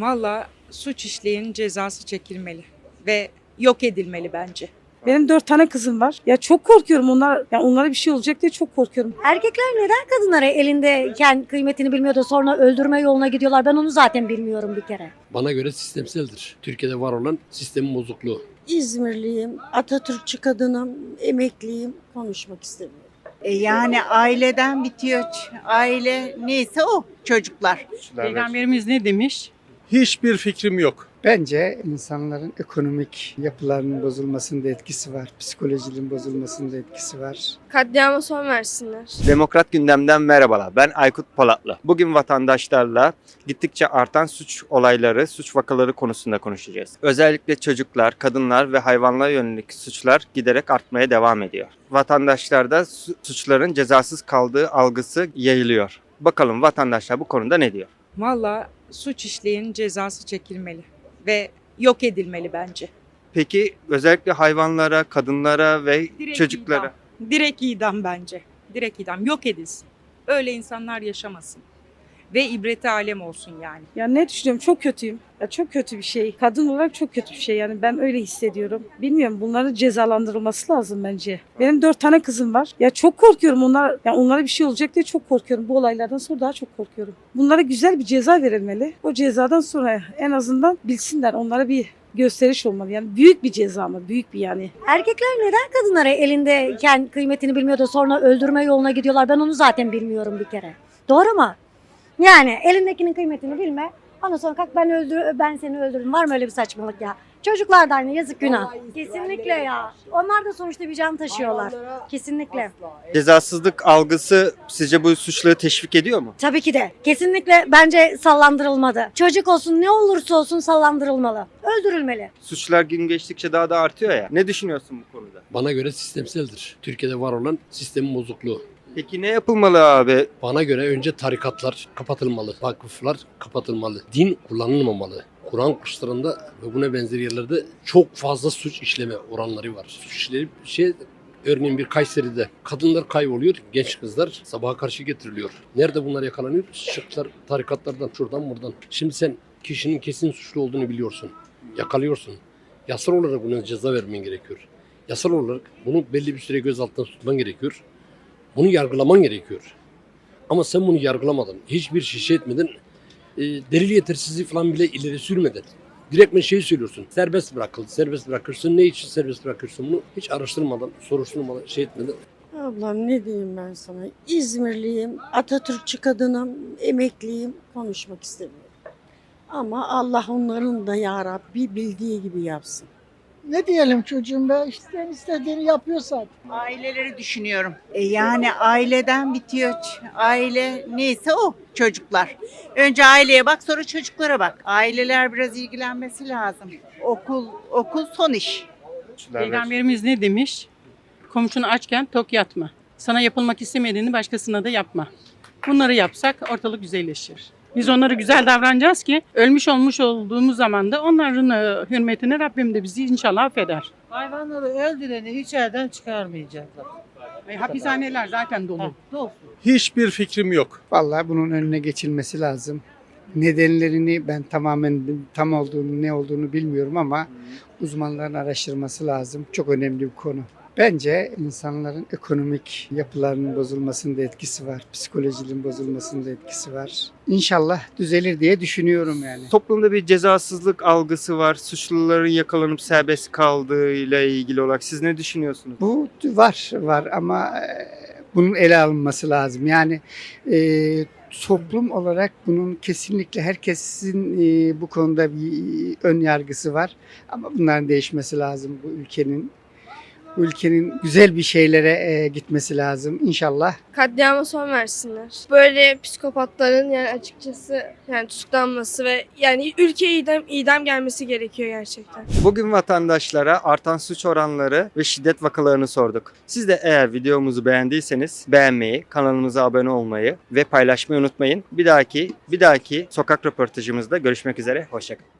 Valla suç işleyenin cezası çekilmeli ve yok edilmeli bence. Benim dört tane kızım var. Ya çok korkuyorum onlar. Ya onlara bir şey olacak diye çok korkuyorum. Erkekler neden kadınlara elindeyken kıymetini bilmiyor da sonra öldürme yoluna gidiyorlar? Ben onu zaten bilmiyorum bir kere. Bana göre sistemseldir. Türkiye'de var olan sistemin bozukluğu. İzmirliyim, Atatürkçü kadınım, emekliyim. Konuşmak istemiyorum. E yani aileden bitiyor. Aile neyse o çocuklar. Peygamberimiz ne demiş? Hiçbir fikrim yok. Bence insanların ekonomik yapılarının bozulmasında etkisi var. Psikolojinin bozulmasında etkisi var. Katliama son versinler. Demokrat gündemden merhabalar. Ben Aykut Polatlı. Bugün vatandaşlarla gittikçe artan suç olayları, suç vakaları konusunda konuşacağız. Özellikle çocuklar, kadınlar ve hayvanlara yönelik suçlar giderek artmaya devam ediyor. Vatandaşlarda su- suçların cezasız kaldığı algısı yayılıyor. Bakalım vatandaşlar bu konuda ne diyor? Valla suç işleyenin cezası çekilmeli ve yok edilmeli bence. Peki özellikle hayvanlara, kadınlara ve Direkt çocuklara idam. Direkt idam bence. Direkt idam yok edilsin. Öyle insanlar yaşamasın. Ve ibreti alem olsun yani. Ya ne düşünüyorum çok kötüyüm. Ya çok kötü bir şey. Kadın olarak çok kötü bir şey yani ben öyle hissediyorum. Bilmiyorum bunların cezalandırılması lazım bence. Benim dört tane kızım var. Ya çok korkuyorum onlar. Ya onlara bir şey olacak diye çok korkuyorum. Bu olaylardan sonra daha çok korkuyorum. Bunlara güzel bir ceza verilmeli. O cezadan sonra en azından bilsinler. Onlara bir gösteriş olmalı. Yani büyük bir ceza ama büyük bir yani. Erkekler neden kadınlara elindeyken kıymetini bilmiyor da sonra öldürme yoluna gidiyorlar? Ben onu zaten bilmiyorum bir kere. Doğru mu? Yani elindekinin kıymetini bilme. Ondan sonra kalk ben öldür ben seni öldürdüm. Var mı öyle bir saçmalık ya? Çocuklar da aynı yazık günah. Kesinlikle ya. Onlar da sonuçta bir can taşıyorlar. Kesinlikle. cezasızlık algısı sizce bu suçları teşvik ediyor mu? Tabii ki de. Kesinlikle bence sallandırılmadı. Çocuk olsun ne olursa olsun sallandırılmalı. Öldürülmeli. Suçlar gün geçtikçe daha da artıyor ya. Ne düşünüyorsun bu konuda? Bana göre sistemseldir. Türkiye'de var olan sistemin bozukluğu. Peki ne yapılmalı abi? Bana göre önce tarikatlar kapatılmalı, vakıflar kapatılmalı, din kullanılmamalı. Kur'an kurslarında ve buna benzer yerlerde çok fazla suç işleme oranları var. Suç işleri şey örneğin bir Kayseri'de kadınlar kayboluyor, genç kızlar sabaha karşı getiriliyor. Nerede bunlar yakalanıyor? Şıklar tarikatlardan, şuradan buradan. Şimdi sen kişinin kesin suçlu olduğunu biliyorsun. Yakalıyorsun. Yasal olarak buna ceza vermen gerekiyor. Yasal olarak bunu belli bir süre gözaltına tutman gerekiyor. Bunu yargılaman gerekiyor. Ama sen bunu yargılamadan, hiçbir şişe etmeden, e, delil yetersizliği falan bile ileri sürmeden direkt bir şey söylüyorsun. Serbest bırakıldı, serbest bırakırsın. Ne için serbest bırakırsın bunu? Hiç araştırmadan, soruşturmadan, şey etmeden. Ablam ne diyeyim ben sana? İzmirliyim, Atatürkçü kadınım, emekliyim. Konuşmak istemiyorum. Ama Allah onların da ya Rabbi bildiği gibi yapsın. Ne diyelim çocuğum be işte istediğini yapıyor zaten. Aileleri düşünüyorum. E yani aileden bitiyor. Aile neyse o çocuklar. Önce aileye bak sonra çocuklara bak. Aileler biraz ilgilenmesi lazım. Okul okul son iş. Peygamberimiz ne demiş? Komşunu açken tok yatma. Sana yapılmak istemediğini başkasına da yapma. Bunları yapsak ortalık güzelleşir. Biz onlara güzel davranacağız ki ölmüş olmuş olduğumuz zaman da onların e, hürmetine Rabbim de bizi inşallah affeder. Hayvanları öldüreni içeriden çıkarmayacaklar. E, hapishaneler zaten dolu. Hiçbir fikrim yok. Vallahi bunun önüne geçilmesi lazım. Nedenlerini ben tamamen tam olduğunu ne olduğunu bilmiyorum ama uzmanların araştırması lazım. Çok önemli bir konu. Bence insanların ekonomik yapılarının bozulmasında etkisi var. Psikolojinin bozulmasında etkisi var. İnşallah düzelir diye düşünüyorum yani. Toplumda bir cezasızlık algısı var. Suçluların yakalanıp serbest kaldığıyla ilgili olarak siz ne düşünüyorsunuz? Bu var var ama e, bunun ele alınması lazım. Yani e, toplum olarak bunun kesinlikle herkesin e, bu konuda bir ön yargısı var. Ama bunların değişmesi lazım bu ülkenin. Ülkenin güzel bir şeylere e, gitmesi lazım inşallah. Katliama son versinler. Böyle psikopatların yani açıkçası yani tutuklanması ve yani ülkeye idam, idam gelmesi gerekiyor gerçekten. Bugün vatandaşlara artan suç oranları ve şiddet vakalarını sorduk. Siz de eğer videomuzu beğendiyseniz beğenmeyi, kanalımıza abone olmayı ve paylaşmayı unutmayın. Bir dahaki bir dahaki sokak röportajımızda görüşmek üzere. Hoşçakalın.